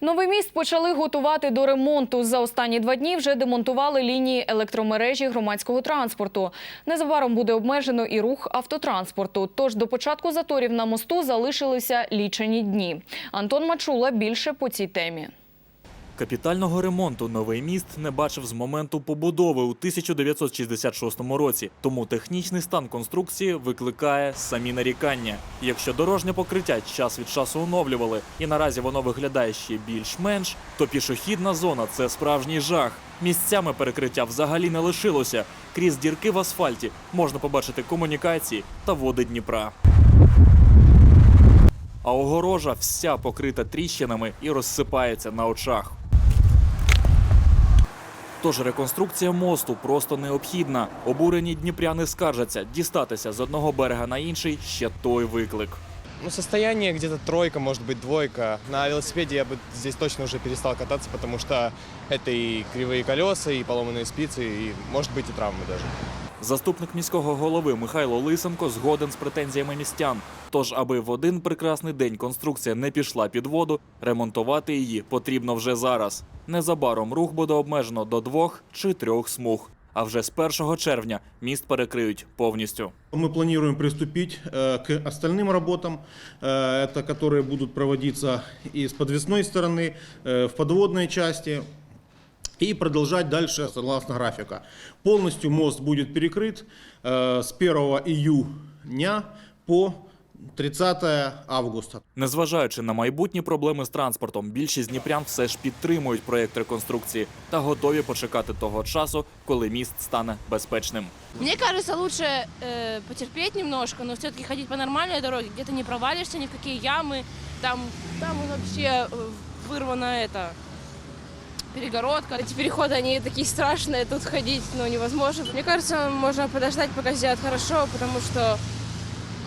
Новий міст почали готувати до ремонту. За останні два дні вже демонтували лінії електромережі громадського транспорту. Незабаром буде обмежено і рух автотранспорту. Тож до початку заторів на мосту залишилися лічені дні. Антон Мачула більше по цій темі. Капітального ремонту новий міст не бачив з моменту побудови у 1966 році. Тому технічний стан конструкції викликає самі нарікання. Якщо дорожнє покриття час від часу оновлювали, і наразі воно виглядає ще більш-менш, то пішохідна зона це справжній жах. Місцями перекриття взагалі не лишилося. Крізь дірки в асфальті можна побачити комунікації та води Дніпра. А огорожа вся покрита тріщинами і розсипається на очах. Тож реконструкція мосту просто необхідна. Обурені дніпряни скаржаться, дістатися з одного берега на інший ще той виклик. Ну, состояние где-то тройка, может быть, двойка. На велосипеде я бы здесь точно уже перестал кататься, потому что это и кривые колеса, и поломанные спицы, и, может быть, и травмы даже. Заступник міського голови Михайло Лисенко згоден з претензіями містян. Тож, аби в один прекрасний день конструкція не пішла під воду, ремонтувати її потрібно вже зараз. Незабаром рух буде обмежено до двох чи трьох смуг. А вже з 1 червня міст перекриють повністю. Мы планируем приступить э, к остальным работам, э, это которые будут проводиться и с подвесной стороны, э, в подводной части, и продолжать дальше согласно графика. Полностью мост будет перекрыт э, с 1 июня по 30 августа. Незважаючи на майбутні проблеми з транспортом, більшість дніпрян все ж підтримують проєкт реконструкції та готові почекати того часу, коли міст стане безпечним. Мне кажется, лучше э, потерпеть немножко, но все-таки ходить по нормальной дороге, где ты не провалишься ни в какие ямы, там, там вообще э, вырвана эта перегородка. Эти переходы, они такие страшные, тут ходить ну, невозможно. Мне кажется, можно подождать, пока сделают хорошо, потому что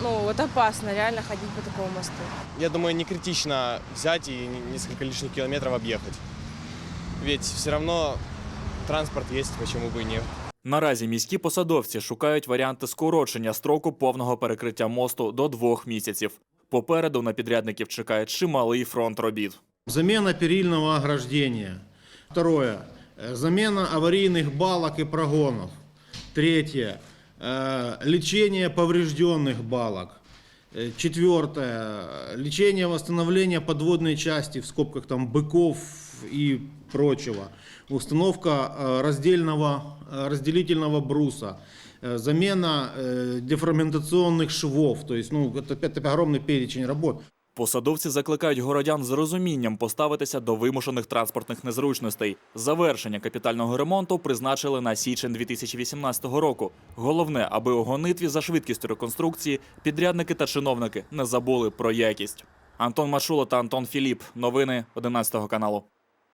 ну, вот опасно реально ходить по такому мосту. Я думаю, не критично взять и не- несколько лишних километров объехать. Ведь все равно транспорт есть, почему бы и нет. Наразі міські посадовці шукають варіанти скорочення строку повного перекриття мосту до двох місяців. Попереду на підрядників чекає чималий фронт робіт. Замена перильного ограждения. Второе. э, Замена аварийных балок и прогонов. Третье. э, Лечение поврежденных балок. Э, Четвертое. Лечение восстановления подводной части, в скобках там быков и прочего. Установка раздельного, разделительного бруса. Замена дефрагментационных швов. То есть, ну, это, это огромный перечень работ. Посадовці закликають городян з розумінням поставитися до вимушених транспортних незручностей. Завершення капітального ремонту призначили на січень 2018 року. Головне, аби у гонитві за швидкістю реконструкції підрядники та чиновники не забули про якість. Антон Машула та Антон Філіп. Новини 11 каналу.